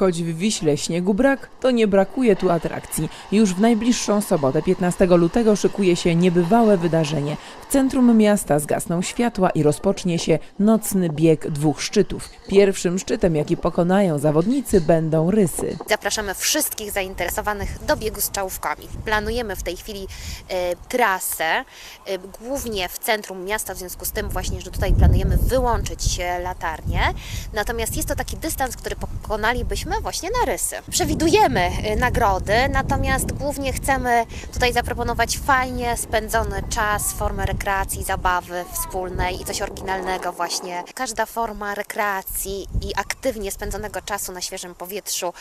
Choć w Wiśle śniegu brak, to nie brakuje tu atrakcji. Już w najbliższą sobotę, 15 lutego, szykuje się niebywałe wydarzenie. W centrum miasta zgasną światła i rozpocznie się nocny bieg dwóch szczytów. Pierwszym szczytem, jaki pokonają zawodnicy, będą rysy. Zapraszamy wszystkich zainteresowanych do biegu z czołówkami. Planujemy w tej chwili e, trasę, e, głównie w centrum miasta, w związku z tym właśnie, że tutaj planujemy wyłączyć latarnie. Natomiast jest to taki dystans, który pokonalibyśmy właśnie na rysy. Przewidujemy e, nagrody, natomiast głównie chcemy tutaj zaproponować fajnie spędzony czas, formę rekreacji, zabawy wspólnej i coś oryginalnego właśnie. Każda forma rekreacji i aktywnie spędzonego czasu na świeżym powietrzu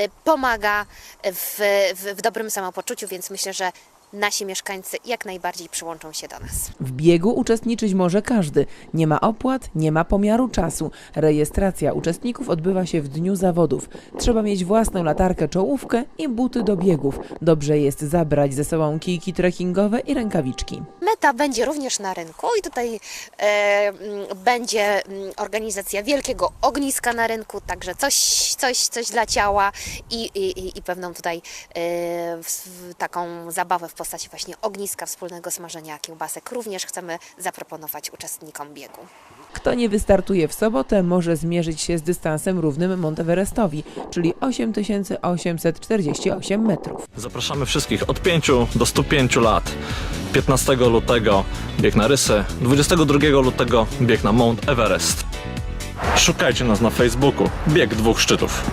y, pomaga w, w, w dobrym samopoczuciu, więc myślę, że nasi mieszkańcy jak najbardziej przyłączą się do nas. W biegu uczestniczyć może każdy. Nie ma opłat, nie ma pomiaru czasu. Rejestracja uczestników odbywa się w dniu zawodów. Trzeba mieć własną latarkę czołówkę i buty do biegów. Dobrze jest zabrać ze sobą kijki trekkingowe i rękawiczki. Meta będzie również na rynku i tutaj e, mm, będzie mm, organizacja wielkiego ogniska na rynku, także coś, coś, coś dla ciała i, i, i- i pewną tutaj e, w- w- taką zabawę w postaci właśnie ogniska, wspólnego smażenia kiełbasek. Również chcemy zaproponować uczestnikom biegu. Kto nie wystartuje w sobotę, może zmierzyć się z dystansem równym Monteverestowi, czyli 8848 metrów. Zapraszamy wszystkich od 5 do 105 lat. 15 lutego bieg na Rysy, 22 lutego bieg na Mount Everest. Szukajcie nas na Facebooku. Bieg dwóch szczytów.